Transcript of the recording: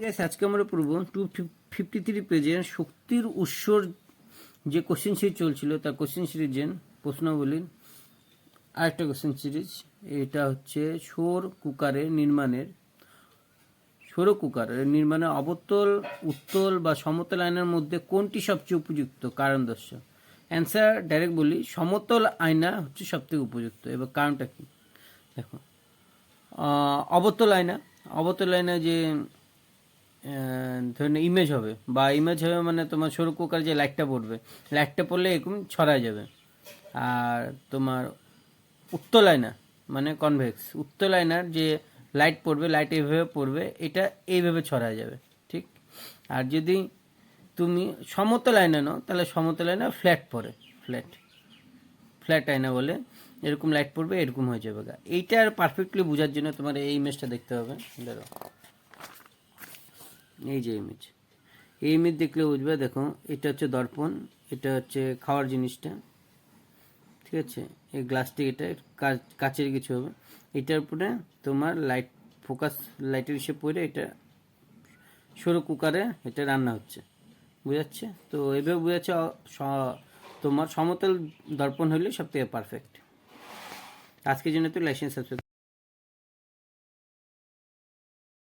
আজকে আমরা পড়ব টু ফিফটি থ্রি পেজের শক্তির উৎসর যে কোশ্চেন সিরিজ চলছিল, তার কোশ্চেন সিরিজের প্রশ্নাবলীর আরেকটা কোশ্চেন সিরিজ এটা হচ্ছে সৌর কুকারের নির্মাণের। সৌর কুকারের নির্মাণে অবতল, উত্তল বা সমতল আয়নার মধ্যে কোনটি সবচেয়ে উপযুক্ত? কারণ দর্শ অ্যান্সার ডাইরেক্ট বলি, সমতল আয়না হচ্ছে সবথেকে উপযুক্ত। এবার কারণটা কি? দেখো অবতল আয়না অবতল আয়না যে ধরেন ইমেজ হবে। বা ইমেজ হবে মানে তোমার সরু কুকার যে লাইটটা পড়বে। লাইটটা পড়লে এরকম ছড়ায় যাবে। আর তোমার উত্তল আয়না মানে কনভেক্স উত্তল আয়নার যে লাইট পড়বে লাইট এইভাবে পড়বে, এটা এইভাবে ছড়ায় যাবে, ঠিক? আর যদি তুমি সমতল আয়না নাও, তাহলে সমতল আয়না ফ্ল্যাট পড়ে ফ্ল্যাট ফ্ল্যাট আয়না বলে এরকম লাইট পড়বে, এরকম হয়ে যাবে গা। এইটা আর পারফেক্টলি বোঝার জন্য তোমার এই ইমেজটা দেখতে হবে। ধরো এই যে ইমেজ এই ইমেজ দেখলে বুঝবে, দেখো, এটা হচ্ছে দর্পণ, এটা হচ্ছে খাওয়ার জিনিসটা, ঠিক আছে? এই গ্লাসটি এটা কাচের কিছু হবে। এটার উপরে তোমার লাইট ফোকাস লাইটের হিসেবে পড়ে এটা সরু কুকারে এটা রান্না হচ্ছে। বুঝাচ্ছে? তো এভাবে বোঝাচ্ছে তোমার সমতল দর্পণ হলে সব থেকে পারফেক্ট আজকের জন্য তো লাইসেন্স সাবস্ক্রাইব